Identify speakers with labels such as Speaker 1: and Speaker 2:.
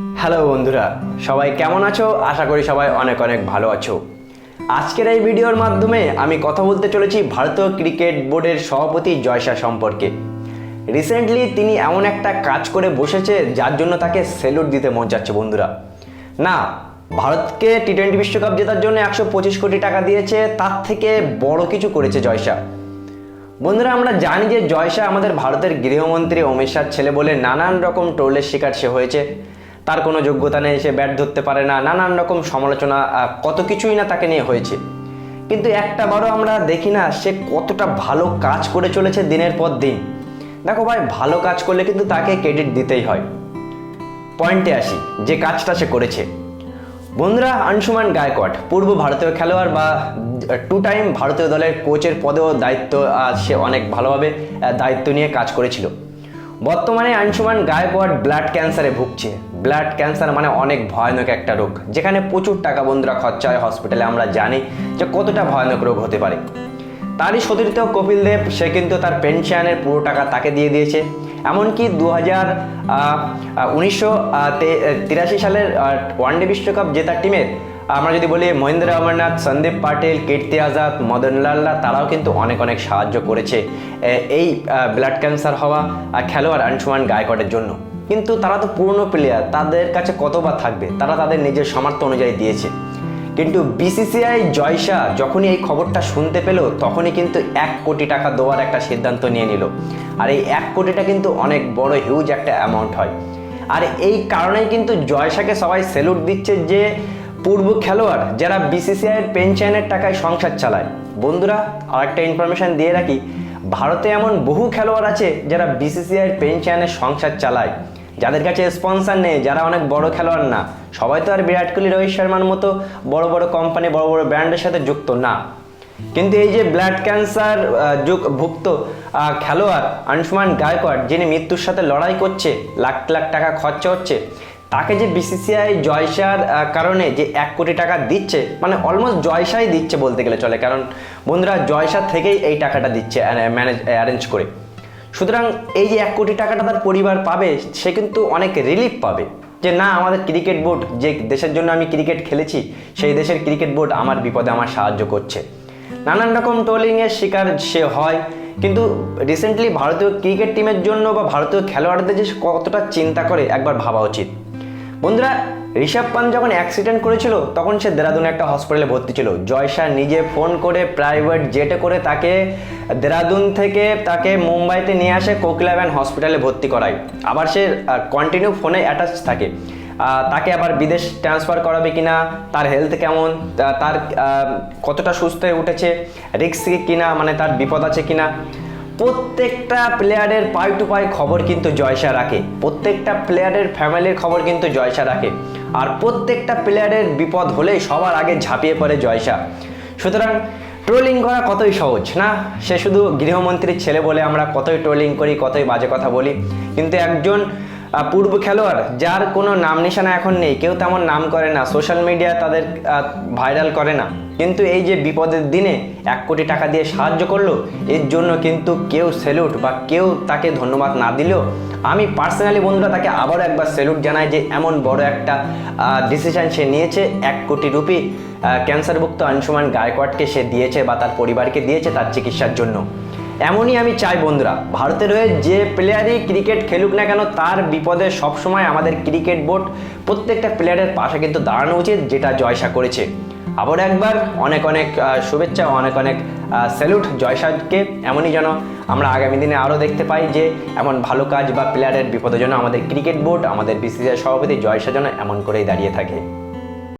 Speaker 1: Hello বন্ধুরা, সবাই কেমন আছো? আশা করি সবাই অনেক অনেক ভালো আছো। আজকের এই ভিডিওর মাধ্যমে আমি কথা বলতে চলেছি ভারতীয় ক্রিকেট বোর্ডের সভাপতি জয়শা সম্পর্কে। রিসেন্টলি তিনি এমন একটা কাজ করে বসেছে, যার জন্য তাকে সেলুট দিতে মন যাচ্ছে বন্ধুরা। না, ভারতকে টি টোয়েন্টি বিশ্বকাপ জেতার জন্য একশো পঁচিশ কোটি টাকা দিয়েছে, তার থেকে বড় কিছু করেছে জয়শা। বন্ধুরা, আমরা জানি যে জয়শা আমাদের ভারতের গৃহমন্ত্রী অমিত শাহর ছেলে বলে নানান রকম টোলের শিকার সে হয়েছে। তার কোনো যোগ্যতা নেই, সে ব্যাট ধরতে পারে না, নানান রকম সমালোচনা কত কিছুই না তাকে নিয়ে হয়েছে। কিন্তু একটা বারও আমরা দেখি না, সে কতটা ভালো কাজ করে চলেছে দিনের পর দিন। দেখো ভাই, ভালো কাজ করলে কিন্তু তাকে ক্রেডিট দিতেই হয়। পয়েন্টে আসি, যে কাজটা সে করেছে। বন্ধুরা আংশুমান গায়কোয়াড, পূর্ব ভারতীয় খেলোয়াড় বা টু টাইম ভারতীয় দলের কোচের পদেও দায়িত্ব সে অনেক ভালোভাবে দায়িত্ব নিয়ে কাজ করেছিল। বর্তমানে আংশুমান গায়কোয়াড ব্লাড ক্যান্সারে ভুগছে। ব্লাড ক্যান্সার মানে অনেক ভয়ানক একটা রোগ। যেখানে প্রচুর টাকা বন্ধুরা খরচা হয় হসপিটালে আমরা জানি যে কতটা ভয়ানক রোগ হতে পারে। তারই সতীর্থ কপিল দেব, সে কিন্তু তার পেনশনের পুরো টাকা তাকে দিয়ে দিয়েছে। এমনকি দু হাজার উনিশশো তিরাশি সালের ওয়ানডে বিশ্বকাপ জেতার টিমের আমরা যদি বলি মহেন্দ্র অমরনাথ, সন্দীপ পাটিল, কীর্তি আজাদ, মদন লাল্লা তারাও কিন্তু অনেক অনেক সাহায্য করেছে এই ব্লাড ক্যান্সার হওয়া খেলোয়াড় আনসুমান গায়কোয়াড়ের জন্য। কিন্তু তারা তো পুরনো প্লেয়ার তাদের কাছে কতবার থাকবে? তারা তাদের নিজের সামর্থ্য অনুযায়ী দিয়েছে। কিন্তু বিসিসিআই জয়সা যখনই এই খবরটা শুনতে পেল, তখনই কিন্তু এক কোটি টাকা দেওয়ার একটা সিদ্ধান্ত নিয়ে নিল। আর এই এক কোটিটা কিন্তু অনেক বড় হিউজ একটা অ্যামাউন্ট হয়। আর এই কারণেই কিন্তু জয়শাকে সবাই সেলুট দিচ্ছে যে পূর্ব খেলোয়াড় যারা বিসিসিআইয়ের পেনশনের টাকায় সংসার চালায়। বন্ধুরা আর একটা ইনফরমেশন দিয়ে রাখি, ভারতে এমন বহু খেলোয়াড় আছে যারা বিসিসিআইয়ের পেনশনের সংসার চালায়। যাদের কাছে স্পন্সর নেই, যারা অনেক বড় খেলোয়াড় না। সবাই তো আর বিরাট কোহলি, রোহিত শর্মার মতো বড় বড় কোম্পানি বড় বড় ব্র্যান্ডের সাথে যুক্ত না। কিন্তু এই যে ব্লাড ক্যান্সার যুগ ভুক্ত খেলোয়াড় আনসুমান গায়কোয়াড়, যিনি মৃত্যুর সাথে লড়াই করছে, লাখ লাখ টাকা খরচা হচ্ছে তাকে যে বিসিসিআই জয়সার কারণে যে এক কোটি টাকা দিচ্ছে মানে অলমোস্ট জয়সাই দিচ্ছে বলতে গেলে চলে। কারণ বন্ধুরা জয়সা থেকেই এই টাকাটা দিচ্ছে ম্যানেজ অ্যারেঞ্জ করে। সুতরাং এই যে এক কোটি টাকাটা তার পরিবার পাবে, সে কিন্তু অনেক রিলিফ পাবে। যে না, আমাদের ক্রিকেট বোর্ড যে দেশের জন্য আমি ক্রিকেট খেলেছি, সেই দেশের ক্রিকেট বোর্ড আমার বিপদে আমার সাহায্য করছে। নানান রকম ট্রোলিংয়ের শিকার সে হয়, কিন্তু রিসেন্টলি ভারতীয় ক্রিকেট টিমের জন্য বা ভারতীয় খেলোয়াড়দের যে কতটা চিন্তা করে, একবার ভাবা উচিত। বন্ধুরা, ঋষভ পান্ত যখন অ্যাক্সিডেন্ট করেছিল, তখন সে দেরাদুনে একটা হসপিটালে ভর্তি ছিল। জয়শা নিজে ফোন করে প্রাইভেট জেটে করে তাকে দেরাদুন থেকে তাকে মুম্বাইতে নিয়ে আসে কোকিলাব্যান হসপিটালে ভর্তি করায়। আবার সে কন্টিনিউ ফোনে অ্যাটাচ থাকে। তাকে আবার বিদেশ ট্রান্সফার করাবে কিনা, তার হেলথ কেমন তার কতটা সুস্থ হয়ে উঠেছে রিস্ক কিনা মানে তার বিপদ আছে কিনা প্রত্যেকটা প্লেয়ারের পাই টু পাই খবর কিন্তু জয়সা রাখে প্রত্যেকটা প্লেয়ারের ফ্যামিলির খবর কিন্তু জয়সা রাখে আর প্রত্যেকটা প্লেয়ারের বিপদ হলে সবার আগে ঝাঁপিয়ে পড়ে জয়সা। সুতরাং ট্রোলিং করা কতই সহজ, না? সে শুধু গৃহমন্ত্রীর ছেলে বলে আমরা কতই ট্রোলিং করি, কতই বাজে কথা বলি। কিন্তু একজন পূর্ব খেলোয়াড়, যার কোনো নাম নিশানা এখন নেই, কেউ তেমন নাম করে না সোশ্যাল মিডিয়া তাদের ভাইরাল করে না। কিন্তু এই যে বিপদের দিনে এক কোটি টাকা দিয়ে সাহায্য করল, এর জন্য কিন্তু কেউ সেলুট বা কেউ তাকে ধন্যবাদ না দিলেও, আমি পার্সোনালি বন্ধুরা তাকে আবারও একবার সেলুট জানাই যে এমন বড় একটা ডিসিশন সে নিয়েছে। এক কোটি রুপি ক্যান্সারভুক্ত আংশুমান গায়কোয়াড়কে সে দিয়েছে বা তার পরিবারকে দিয়েছে তার চিকিৎসার জন্য। এমনই আমি চাই বন্ধুরা। ভারতের হয়ে যে প্লেয়ারই ক্রিকেট খেলুক না কেন, তার বিপদে সবসময় আমাদের ক্রিকেট বোর্ড প্রত্যেকটা প্লেয়ারের পাশে কিন্তু দাঁড়ানো উচিত, যেটা জয়সা করেছে। আবার একবার অনেক অনেক শুভেচ্ছা অনেক অনেক স্যালুট জয়সাদকে এমনই যেন আমরা আগামী দিনে আরও দেখতে পাই যে, এমন ভালো কাজ বা প্লেয়ারের বিপদের জন্য আমাদের ক্রিকেট বোর্ড আমাদের বিসিসিআই সভাপতি জয়সা যেন এমন করেই দাঁড়িয়ে থাকে।